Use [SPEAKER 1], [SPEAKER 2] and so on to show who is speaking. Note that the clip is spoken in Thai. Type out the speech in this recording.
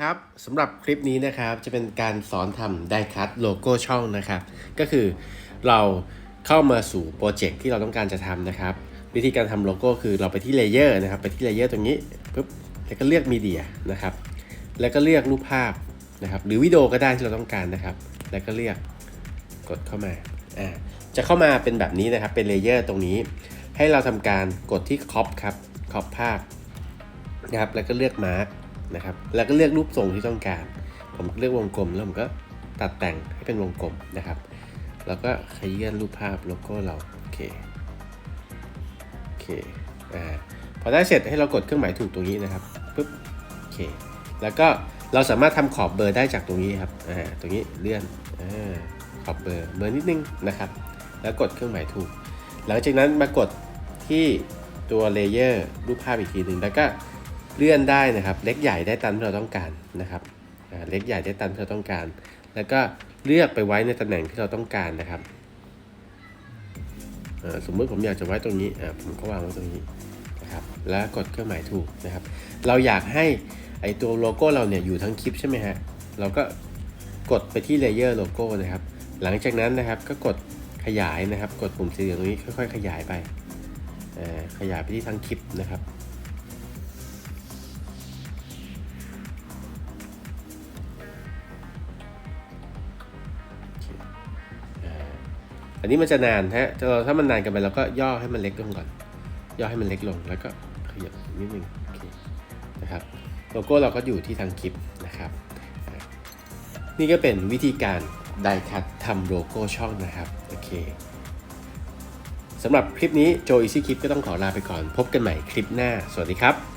[SPEAKER 1] ครับสำหรับคลิปนี้นะครับจะเป็นการสอนทำไดคัตโลโก้ช่องนะครับ ก็คือเราเข้ามาสู่โปรเจกต์ที่เราต้องการจะทำนะครับ วิธีการทำโลโก้คือเราไปที่เลเยอร์นะครับ ไปที่เลเยอร์ตรงนี้ปุ๊บแล้วก็เลือกมีเดียนะครับ แล้วก็เลือกรูปภาพนะครับ หรือวิดีโอก็ได้ที่เราต้องการนะครับ แล้วก็เลือกกดเข้ามาอ่าจะเข้ามาเป็นแบบนี้นะครับเป็นเลเยอร์ตรงนี้ ให้เราทำการกดที่คอปครับคอปภาพนะครับแล้วก็เลือกมาร์ก นะครับ แล้วก็เลือกรูปทรงที่ต้องการ ผมเลือกวงกลมแล้วผมก็ตัดแต่งให้เป็นวงกลมนะครับ แล้วก็ขยื่นรูปภาพโลโก้เรา โอเค โอเค อ่า พอได้เสร็จให้เรากดเครื่องหมายถูกตรงนี้นะครับปุ๊บ โอเค แล้วก็เราสามารถทำขอบเบอร์ได้จากตรงนี้ครับ อ่า ตรงนี้เลื่อน อ่า ขอบเบอร์ เบอร์นิดนึงนะครับ แล้วกดเครื่องหมายถูก หลังจากนั้นมากดที่ตัวเลเยอร์รูปภาพอีกทีหนึ่งแล้วก็ เลื่อนได้นะครับ เล็กใหญ่ได้ตามที่เราต้องการนะครับเล็กใหญ่ได้ตามที่เราต้องการ แล้วก็เลือกไปไว้ในตำแหน่งที่เราต้องการนะครับสมมติผมอยากจะไว้ตรงนี้ผมก็วางไว้ตรงนี้นะครับแล้วกดเครื่องหมายถูกนะครับ เราอยากให้ไอตัวโลโก้เราเนี่ยอยู่ทั้งคลิปใช่ไหมฮะเราก็กดไปที่เลเยอร์โลโก้นะครับ หลังจากนั้นนะครับก็กดขยายนะครับ กดปุ่มสีเหลืองตรงนี้ค่อย ๆ ขยายไปขยายไปที่ทั้งคลิปนะครับ นนี้มันจะนานฮะถ้าเราถ้ามันนานกันไปเราก็ย่อให้มันเล็กลงก่อน ย่อให้มันเล็กลงแล้วก็ขยับนิดนึงโอเคนะครับโลโก้เราก็อยู่ที่ทางคลิปนะครับ นี่ก็เป็นวิธีการไดคัตทำโลโก้ช่องนะครับโอเคสำหรับคลิปนี้โจอีซี่คลิปก็ต้องขอลาไปก่อน พบกันใหม่คลิปหน้า สวัสดีครับ